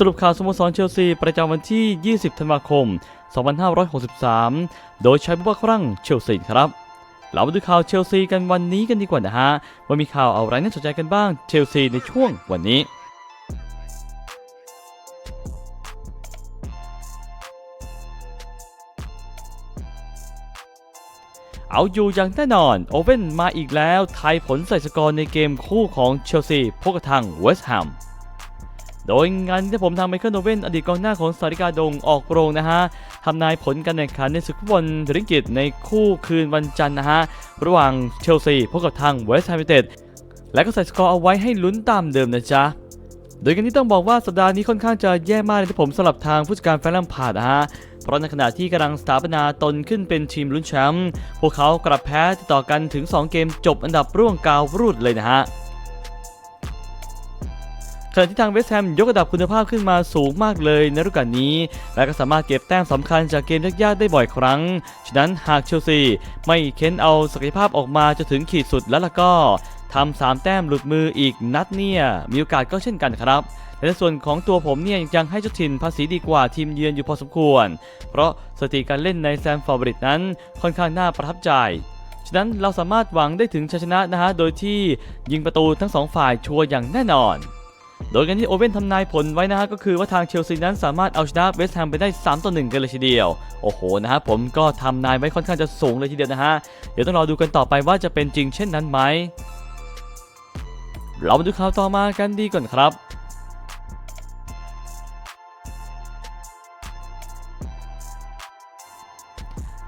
สรุปข่าวสโมสรเชลซี ประจำวันที่ 20 ธันวาคม 2563 โดยใช้บุบครั่งเชลซีครับ เรามาดูข่าวเชลซีกันวันนี้กันดีกว่านะฮะ ว่ามีข่าวอะไรน่าสนใจกันบ้างเชลซีในช่วงวันนี้เอาอยู่อย่างแน่นอน โอเว่นมาอีกแล้ว ไทยผลใส่สกอร์ในเกมคู่ของเชลซีพบกับทางเวสต์แฮม โดยงานที่ผมทางไมเคิลโนเวนอดีตกองหน้าของสาริกาดงออกโรงนะฮะทำนายผลการแข่งขันในศึกฟุตบอลถึงอังกฤษในคู่คืนวันจันทร์นะฮะระหว่างเชลซีพบกับทางเวสต์แฮมเต็ดและก็ใส่สกอร์เอาไว้ให้ลุ้นตามเดิมนะจ๊ะโดยกันนี้ต้องบอกว่าสัปดาห์นี้ค่อนข้างจะแย่มากเลยที่ผมสำหรับทางผู้จัดการแฟนลัมพาดนะฮะ เพราะในขณะที่กำลังสถาปนาตนขึ้นเป็นทีมลุ้นแชมป์พวกเขากลับแพ้ติดต่อกันถึง 2 เกมจบอันดับร่วงกาวรูดเลยนะฮะ ณะที่ทางเวสต์แฮมยกระดับคุณภาพขึ้นมาสูงมากเลยในฤดูกาลนี้ และก็สามารถเก็บแต้มสำคัญจากเกมยากๆได้บ่อยครั้ง ฉะนั้นหากเชลซีไม่เค้นเอาศักยภาพออกมาจนถึงขีดสุดแล้วล่ะก็ทำสามแต้มหลุดมืออีกนัดเนี่ยมีโอกาสก็เช่นกันครับแต่ในส่วนของตัวผมเนี่ยยังให้เจ้าถิ่นภาษีดีกว่าทีมเยือนอยู่พอสมควร เพราะสถิติการเล่นในแซมฟอร์บริดนั้นค่อนข้างน่าประทับใจ ฉะนั้นเราสามารถหวังได้ถึงชัยชนะนะฮะ โดยที่ยิงประตูทั้งสองฝ่ายชัวร์อย่างแน่นอน โดยกันที่โอเว่นทำนายผลไว้นะฮะก็คือว่าทางเชลซีนั้นสามารถเอาชนะเวสต์แฮมไปได้ 3 ต่อ 1 กันเลยทีเดียว โอ้โหนะฮะผมก็ทำนายไว้ค่อนข้างจะสูงเลยทีเดียวนะฮะ เดี๋ยวต้องรอดูกันต่อไปว่าจะเป็นจริงเช่นนั้นไหม เรามาดูข่าวต่อมากันดีก่อนครับ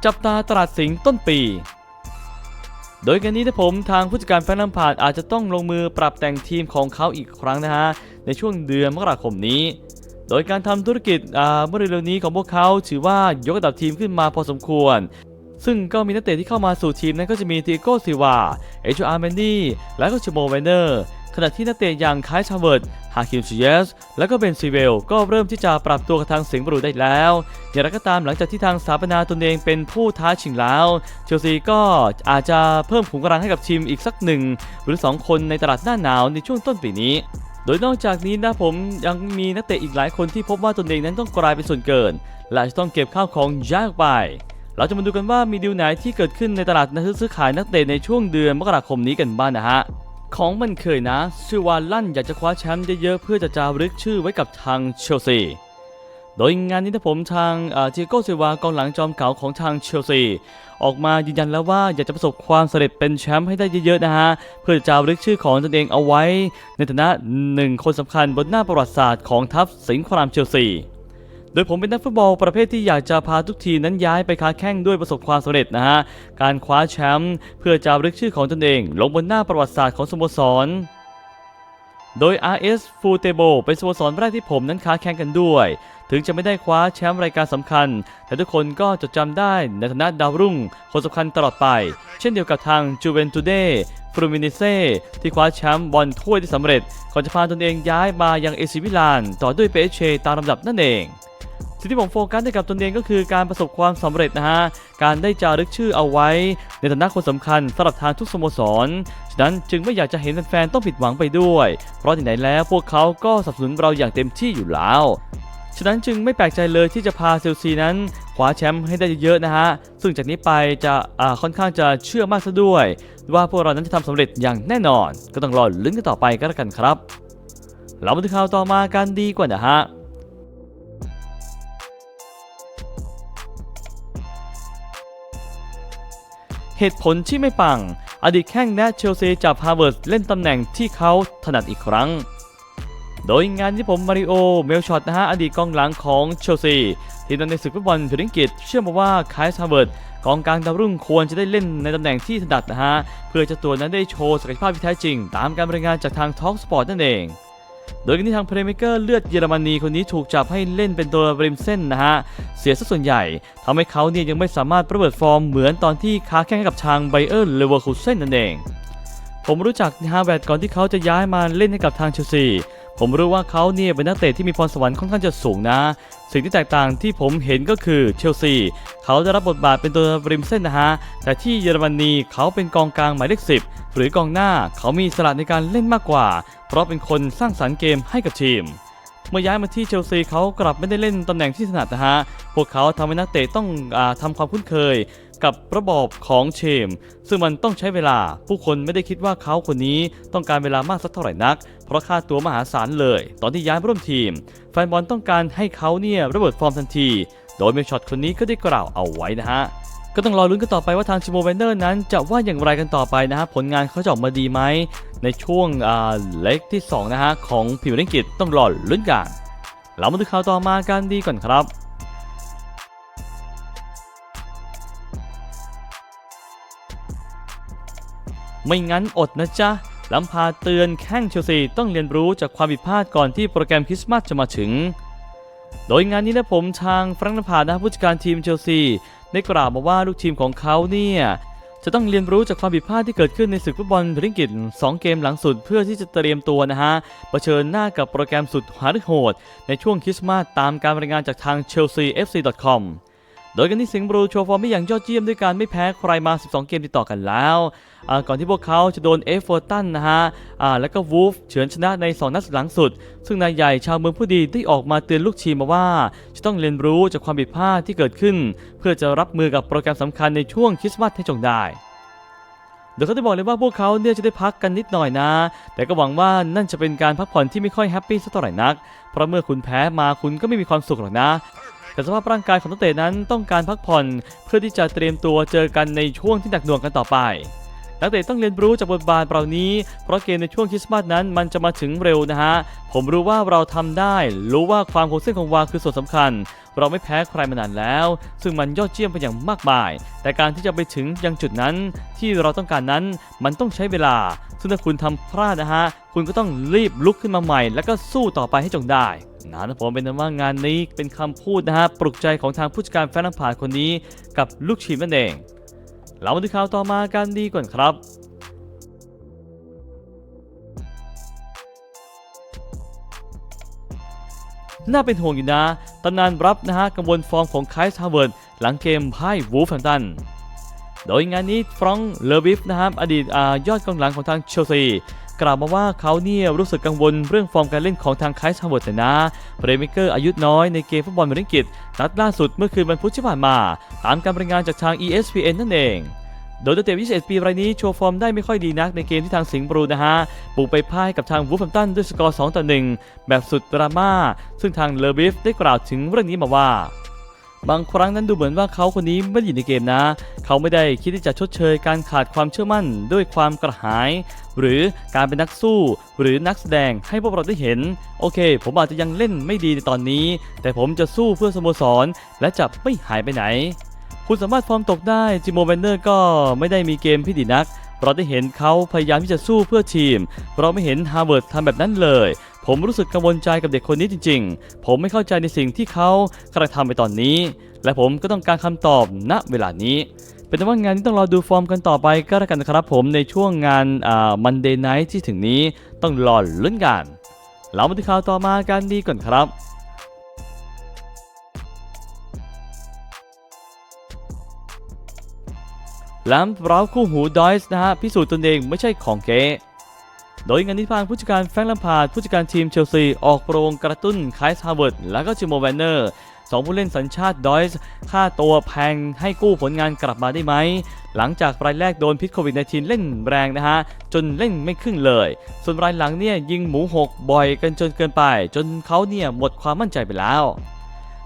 จับตาตลาดสิงต้นปี โดยกันนี้ถ้าผมทางผู้จัดการแฟนลัมพาดอาจจะต้องลงมือปรับแต่งทีมของเขาอีกครั้งนะฮะ ในช่วงเดือนมกราคมนี้ โดยการทำธุรกิจอ่าเมื่อเร็วๆนี้ของพวกเขาถือว่ายกระดับทีมขึ้นมาพอสมควร ซึ่งก็มีนักเตะที่เข้ามาสู่ทีมนั้นก็จะมีทีโก้ซิวา เอชอาร์เมนดี้ และก็ชิโมเวนเนอร์ ขณะที่นักเตะอย่างคายชาเวิร์ดฮาคิมชิเยส และก็เบนซีเวล ก็เริ่มที่จะปรับตัวกับทางสิงห์บรูได้แล้ว อย่างไรก็ตามหลังจากที่ทางสถาปนาตนเองเป็นผู้ท้าชิงแล้ว เชลซีก็อาจจะเพิ่มขุมกำลังให้กับทีมอีกสักหนึ่งหรือ 2 คนในตลาดหน้าหนาวในช่วงต้นปีนี้โดยนอกจากนี้นะผมยังมีนักเตะอีกหลายคนที่พบว่าตนเองนั้นต้องกลายเป็นส่วนเกิน และจะต้องเก็บข้าวของย้ายออกไป เราจะมาดูกันว่ามีดีลไหนที่เกิดขึ้นในตลาดนักซื้อขายนักเตะในช่วงเดือนมกราคมนี้กันบ้างนะฮะ ของมันเคยนะชื่อว่าลั่นอยากจะคว้าแชมป์เยอะๆ เพื่อจะจารึกชื่อไว้กับทางเชลซี โดยงานนี้นะผมทางเทียโกเซวากองหลังจอมเก่าของทางเชลซี ออกมายืนยันแล้วว่าอยากจะประสบความสำเร็จเป็นแชมป์ให้ได้เยอะๆนะฮะ เพื่อจะจารึกชื่อของตนเองเอาไว้ ในฐานะหนึ่งคนสำคัญบนหน้าประวัติศาสตร์ของทัพสิงห์ครามเชลซี โดยผมเป็นนักฟุตบอลประเภทที่อยากจะพาทุกทีมนั้นย้ายไปค้าแข่งด้วยประสบความสำเร็จนะฮะ การคว้าแชมป์เพื่อจารึกชื่อของตนเอง ลงบนหน้าประวัติศาสตร์ของสโมสร โดย RS f u t e b o เป็นสโมสรแรกที่ผมนั้นค้าแข่งกันด้วย ถึงจะไม่ได้คว้าแชมป์รายการสำคัญ แต่ทุกคนก็จดจำได้ในฐานะดาวรุ่ง คนสำคัญตลอดไป เช่นเดียวกับทางจูเวนตูเดฟรูมินิเซ่ที่คว้าแชมป์บอลถ้วยได้สำเร็จก่อนจะพาตนเองย้ายมายังเอซิมิลาน ต่อด้วยเปเชตามลำดับนั่นเอง สิ่งที่ผมโฟกัสให้กับตนเองก็คือการประสบความสำเร็จนะฮะ การได้จารึกชื่อเอาไว้ ในฐานะคนสำคัญสำหรับทางทุกสโมสร ฉะนั้นจึงไม่อยากจะเห็นแฟนๆต้องผิดหวังไปด้วย เพราะที่ไหนแล้วพวกเขาก็สนับสนุนเราอย่างเต็มที่อยู่แล้ว ฉะนั้นจึงไม่แปลกใจเลยที่จะพาเซลซีนั้นคว้าแชมป์ให้ได้เยอะๆนะฮะ ซึ่งจากนี้ไปจะค่อนข้างจะเชื่อมากซะด้วย ว่าพวกเรานั้นจะทำสำเร็จอย่างแน่นอน ก็ต้องรอลุ้นกันต่อไปก็แล้วกันครับเรามาดูข่าวต่อมากันดีกว่านะฮะ เหตุผลที่ไม่ปัง อดีตแข้งแนทเชลซีจับฮาร์เวิร์ดเล่นตำแหน่งที่เขาถนัดอีกครั้ง โดยงานที่ผมมาริโอ เมลช็อตนะฮะอดีตกองหลังของเชลซีที่ตอนในศึกฟุตบอลพรีเมียร์ลีกเชื่อมาว่าคายฮาร์เวิร์ดกองกลางดาวรุ่งควรจะได้เล่นในตำแหน่งที่ถนัดนะฮะเพื่อจะตัวนั้นได้โชว์ศักยภาพที่แท้จริง ตามการรายงานจากทางทอ l k สปอร์ตนั่นเอง โดยกันที่ทางเพลย์เมเกอร์เลือดเยอรมนีคนนี้ถูกจับให้เล่นเป็นตัวริมเส้นนะฮะ เสียสัส่วนใหญ่ทำให้เขาเนี่ยยังไม่สามารถประเบิดฟอร์มเหมือนตอนที่ค้าแข่งกับทางไบเออร์เลเวอร์คูเซนนั่นเอง ผมรู้จักฮาร์แวร์ดก่อนที่เขาจะย้ายมาเล่นให้กับทางเชลซี ผมรู้ว่าเขาเนี่ยเป็นนักเตะที่มีพรสวรรค์ค่อนข้างจะสูงนะ สิ่งที่แตกต่างที่ผมเห็นก็คือเชลซีเขาได้รับบทบาทเป็นตัวริมเส้นนะฮะ แต่ที่เยอรมนีเขาเป็นกองกลางหมายเลขสิบหรือกองหน้าเขามีสระในการเล่นมากกว่า เพราะเป็นคนสร้างสรรค์เกมให้กับทีมเมื่อย้ายมาที่เชลซีเขากลับไม่ได้เล่นตำแหน่งที่ถนัดนะฮะ พวกเขาทำให้นักเตะต้องอทำความคุ้นเคย กับระบอบของเชม ซึ่งมันต้องใช้เวลาผู้คนไม่ได้คิดว่าเขาคนนี้ต้องการเวลามากสักเท่าไหร่นัก เพราะค่าตัวมหาศาลเลย ตอนที่ย้ายร่วมทีม แฟนบอลต้องการให้เขาเนี่ยระเบิดฟอร์มทันที โดยเมลช็อตคนนี้ก็ได้กล่าวเอาไว้นะฮะก็ต้องรอลุ้นกันต่อไปว่าทางชิโมเวนเนอร์นั้นจะว่าอย่างไรกันต่อไปนะฮะผลงานเขาจะออกมาดีไหม ในช่วงอ่าเล็กที่ 2 นะฮะของผิวเล่นกิจต้องรอลุ้นกันเรามาดูข่าวต่อมากันดีก่อนครับ ไม่งั้นอดนะจ๊ะลำพาเตือนแข้งเชลซีต้องเรียนรู้จากความผิดพลาดก่อนที่โปรแกรมคริสต์มาสจะมาถึง โดยงานนี้นะผมทางฟรังก์นพาร์นะผู้จัดการทีมเชลซีได้กล่าวมาว่าลูกทีมของเขาเนี่ยจะต้องเรียนรู้จากความผิดพลาดที่เกิดขึ้นในศึกฟุตบอลพรีเมียร์ลีก2เกมหลังสุดเพื่อที่จะเตรียมตัวนะฮะเผชิญหน้ากับโปรแกรมสุดหาโหด ในช่วงคริสต์มาสตามการรายงานจากทาง chelseafc.com โดยกันที่สิงห์บลูโชว์ฟอร์มได้อย่างยอดเยี่ยมด้วยการไม่แพ้ใครมา 12 เกมติดต่อกันแล้วก่อนที่พวกเขาจะโดนเอฟเวอร์ตันนะฮะแล้วก็วูฟเฉือนชนะใน 2 นัดหลังสุด ซึ่งนายใหญ่ชาวเมืองผู้ดีได้ออกมาเตือนลูกทีมมาว่า จะต้องเรียนรู้จากความผิดพลาดที่เกิดขึ้น เพื่อจะรับมือกับโปรแกรมสำคัญในช่วงคริสต์มาสให้จงได้โดยเขาได้บอกเลยว่าพวกเขาเนี่ยจะได้พักกันนิดหน่อยนะ แต่ก็หวังว่านั่นจะเป็นการพักผ่อนที่ไม่ค่อยแฮปปี้สักเท่าไหร่นัก เพราะเมื่อคุณแพ้มาคุณก็ไม่มีความสุขหรอกนะ แต่สภาพร่างกายของนักเตะนั้นต้องการพักผ่อน เพื่อที่จะเตรียมตัวเจอกันในช่วงที่หนักหน่วงกันต่อไปนักเตะต้องเรียนรู้จากบทบาทเหล่านี้ เพราะเกมในช่วงคริสต์มาสนั้นมันจะมาถึงเร็วนะฮะ ผมรู้ว่าเราทำได้ รู้ว่าความคงเส้นคงวาคือส่วนสำคัญ เราไม่แพ้ใครมานานแล้ว ซึ่งมันยอดเยี่ยมเป็นอย่างมากมาย แต่การที่จะไปถึงยังจุดนั้น ที่เราต้องการนั้นมันต้องใช้เวลา ซึ่งถ้าคุณทำพลาดนะฮะ คุณก็ต้องรีบลุกขึ้นมาใหม่ แล้วก็สู้ต่อไปให้จงได้ นะผมเป็นว่างานนี้เป็นคำพูดนะฮะปลุกใจของทางผู้จัดการแฟนผ่านคนนี้กับลูกทีมนั่นเอง เรามาดูข่าวต่อมากันดีก่อนครับน่าเป็นห่วงอยู่นะตำนานรับนะฮะกังวลฟอร์มของไคส์ฮาวเวิร์ดหลังเกมพ่ายวูฟแฮมตัน โดยงานนี้ฟรองก์เลอวิฟนะครับอดีตอยอดกองหลังของทางเชลซี กล่าวมาว่าเขาเนี่ยรู้สึกกังวลเรื่องฟอร์มการเล่นของทางไคส์ฮาวเวิร์ดแต่นะเพลย์เมเกอร์อายุน้อยในเกมฟุตบอลเมริกิตนัดล่าสุดเมื่อคืนวันพุธที่ผ่านมา ตามการรายงานจากทาง ESPN นั่นเองโดยตัวเตะ21 ปีรายนี้โชว์ฟอร์มได้ไม่ค่อยดีนักในเกมที่ทางสิงห์บรูนะฮะบุกไปพ่ายกับทางวูฟแฮมตันด้วยสกอร์ 2 ต่อ 1 แบบสุดดราม่าซึ่งทางเลอบิฟได้กล่าวถึงเรื่องนี้มาว่า บางครั้งนั้นดูเหมือนว่าเขาคนนี้ไม่อยู่ในเกมนะ เขาไม่ได้คิดที่จะชดเชยการขาดความเชื่อมั่นด้วยความกระหาย หรือการเป็นนักสู้ หรือนักแสดงให้พวกเราได้เห็น โอเค ผมอาจจะยังเล่นไม่ดีในตอนนี้ แต่ผมจะสู้เพื่อสโมสร และจะไม่หายไปไหน คุณสามารถฟอร์มตกได้จิโมเวนเนอร์ก็ไม่ได้มีเกมที่ดีนักเราได้เห็นเขาพยายามที่จะสู้เพื่อทีม เราไม่เห็นฮาร์เวาร์ดทำแบบนั้นเลย ผมรู้สึกกังวลใจกับเด็กคนนี้จริง ๆ ผมไม่เข้าใจในสิ่งที่เขากระทำไปตอนนี้ และผมก็ต้องการคำตอบณเวลานี้ เป็นต่ว่างานที่ต้องรอดูฟอร์มกันต่อไปก็แล้วกันนะครับผมในช่วงงานอ่ามันเดย์ไนท์ที่ถึงนี้ต้องรอลุ้นกันเรามาที่ข่าวต่อมากันดีก่อนครับแลมเร้าคู่หูดอยส์นะฮะพิสูจน์ตนเองไม่ใช่ของเก๊ โดยงานนี้ทางผู้จัดการแฟรงค์แลมพาร์ดผู้จัดการทีมเชลซี ออกโปรงกระตุ้นไคส์ฮาร์เวิร์ดและก็จิโมแวนเนอร์สองผู้เล่นสัญชาติดอยส์ค่าตัวแพงให้กู้ผลงานกลับมาได้ไหม หลังจากรายแรกโดนพิษโควิด -19 เล่นแรงนะฮะ จนเล่นไม่ครึ่งเลย ส่วนรายหลังเนี่ยยิงหมูหกบ่อยกันจนเกินไป จนเขาเนี่ยหมดความมั่นใจไปแล้ว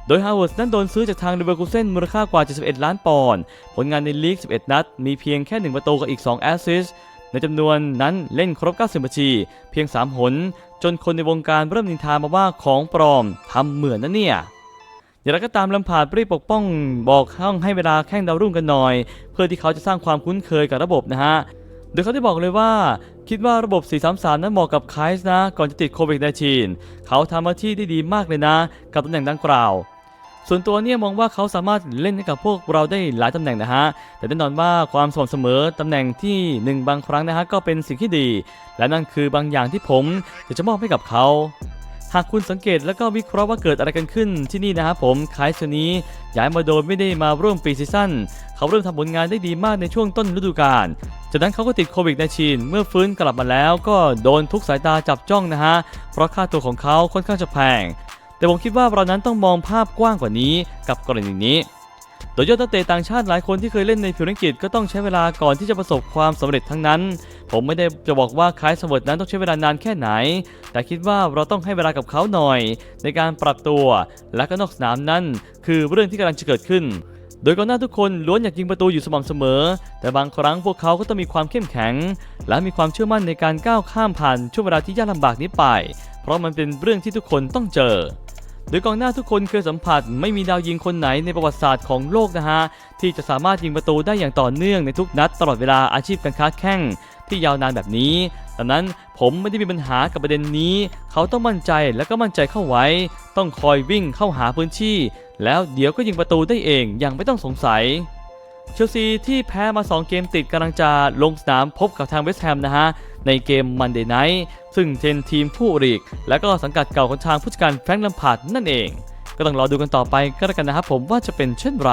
โดยฮาวเวิร์ดนั้นโดนซื้อจากทางเลเวอร์คูเซนมูลค่ากว่า 71 ล้านปอนด์ ผลงานในลีก 11 นัด มีเพียงแค่ 1 ประตูกับอีก 2 แอสซิสต์ ในจำนวนนั้นเล่นครบ 90นาทีเพียง 3 หน จนคนในวงการเริ่มนินทามาว่าของปลอมทำเหมือนนะเนี่ยอย่างไรก็ตามลำพาดรีบปกป้องบอกห้องให้เวลาแข่งดาวรุ่งกันหน่อย เพื่อที่เขาจะสร้างความคุ้นเคยกับระบบนะฮะ โดยเขาได้บอกเลยว่า คิดว่าระบบ 433 นั้นเหมาะกับไคส์นะ ก่อนจะติดโควิด -19 เขาทำหน้าที่ได้ดีมากเลยนะ กับตำแหน่งดังกล่าว ส่วนตัวเนี่ยมองว่าเขาสามารถเล่นให้กับพวกเราได้หลายตำแหน่งนะฮะ แต่แน่นอนว่าความสม่ำเสมอตำแหน่งที่หนึ่งบางครั้งนะฮะก็เป็นสิ่งที่ดี และนั่นคือบางอย่างที่ผมจะมอบให้กับเขาหากคุณสังเกตแล้วก็วิเคราะห์ว่าเกิดอะไรกันขึ้นที่นี่นะครับผมคายตัวนี้ย้ายมาโดยไม่ได้มาร่วมปีซีซั่นเขาเริ่มทำผลงานได้ดีมากในช่วงต้นฤดูกาลจากนั้นเขาก็ติดโควิด -19 เมื่อฟื้นกลับมาแล้วก็โดนทุกสายตาจับจ้องนะฮะ เพราะค่าตัวของเขาค่อนข้างจะแพง แต่ผมคิดว่าเรานั้นต้องมองภาพกว้างกว่านี้กับกรณีนี้ โดยยอดนักเตะต่างชาติหลายคนที่เคยเล่นในพรีเมียร์ลีกอังกฤษก็ต้องใช้เวลาก่อนที่จะประสบความสำเร็จทั้งนั้น ผมไม่ได้จะบอกว่าคล้ายสมเวิร์ดนั้นต้องใช้เวลานานแค่ไหน แต่คิดว่าเราต้องให้เวลากับเขาหน่อย ในการปรับตัว และก็นอกสนามนั้น คือเรื่องที่กำลังจะเกิดขึ้นโดยกองหน้าทุกคนล้วนอยากยิงประตูอยู่สม่ำเสมอ แต่บางครั้งพวกเขาก็ต้องมีความเข้มแข็ง และมีความเชื่อมั่นในการก้าวข้ามผ่านช่วงเวลาที่ยากลำบากนี้ไป เพราะมันเป็นเรื่องที่ทุกคนต้องเจอ โดยกองหน้าทุกคนเคยสัมผัส ไม่มีดาวยิงคนไหนในประวัติศาสตร์ของโลกนะฮะ ที่จะสามารถยิงประตูได้อย่างต่อเนื่องในทุกนัดตลอดเวลาอาชีพการค้าแข่งที่ยาวนานแบบนี้ ดังนั้นผมไม่ได้มีปัญหากับประเด็นนี้ เขาต้องมั่นใจและก็มั่นใจเข้าไว้ ต้องคอยวิ่งเข้าหาพื้นที่ แล้วเดี๋ยวก็ยิงประตูได้เองอย่างไม่ต้องสงสัย เชลซีที่แพ้มา 2 เกมติดกำลังจะลงสนามพบกับทางเวสต์แฮมนะฮะ ในเกมมันเดย์ไนท์ซึ่งเป็นทีมผู้รีก และก็สังกัดเก่าของทางผู้จัดการแฟรงค์ลัมพาร์ดนั่นเอง ก็ต้องรอดูกันต่อไปก็แล้วกันนะครับผมว่าจะเป็นเช่นไร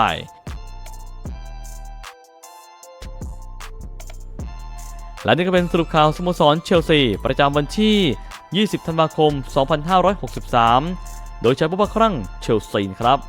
และนี่ก็เป็นสรุปข่าวสโมสรเชลซี ประจำวันที่ 20 ธันวาคม 2563 โดยใช้ผู้บัครั่งเชลซีครับ